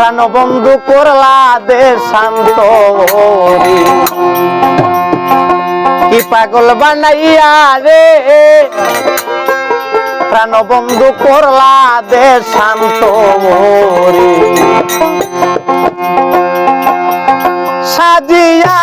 প্রাণ বন্ধু করলা দেশ শান্ত। কি পাগল বানাইয়া রে প্রাণ বন্ধু করলা দে শান্ত। সাজিয়া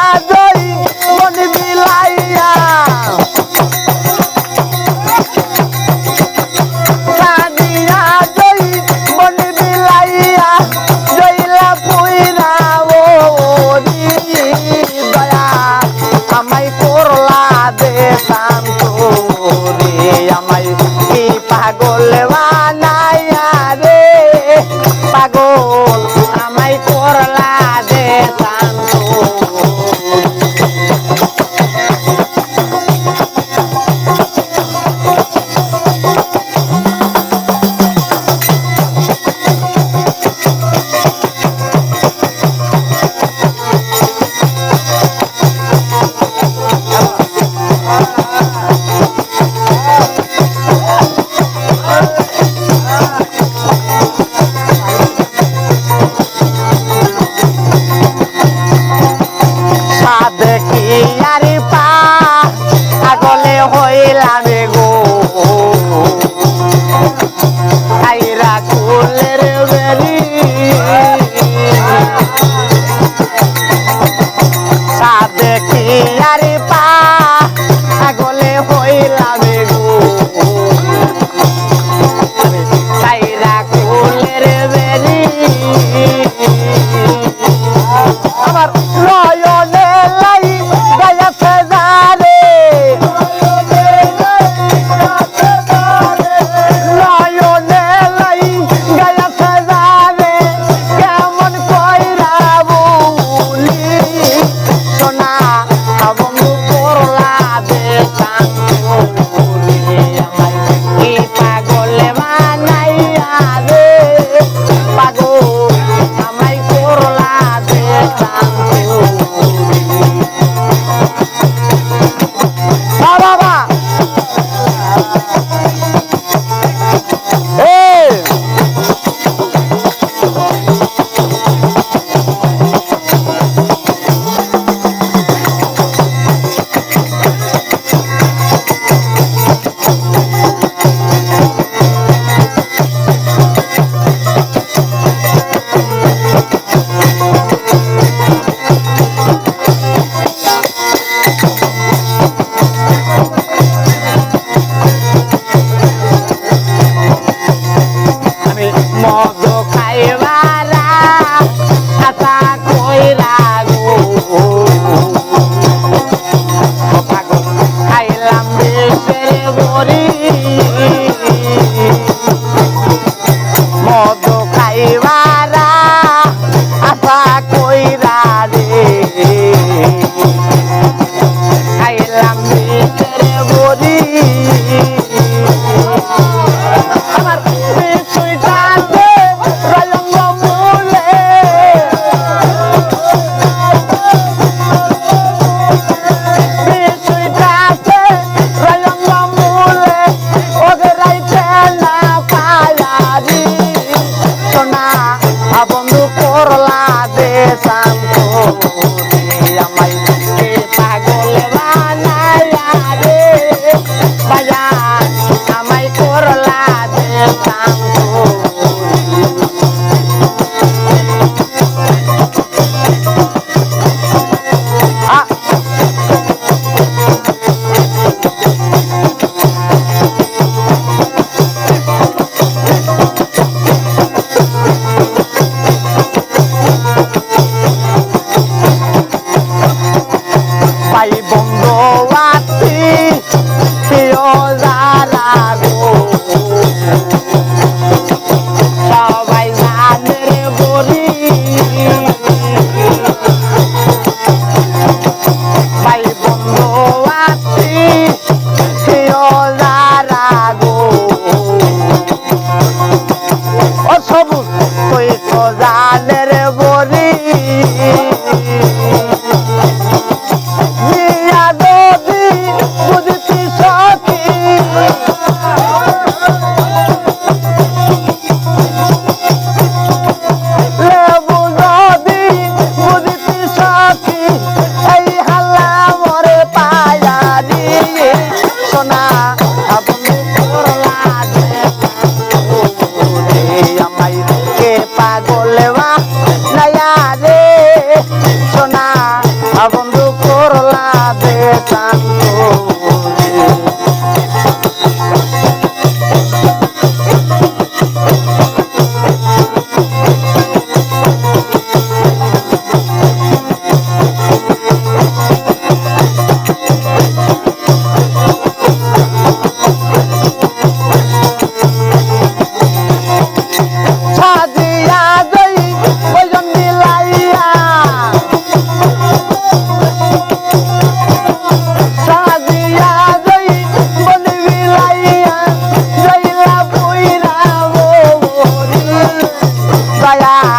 gorro দয়া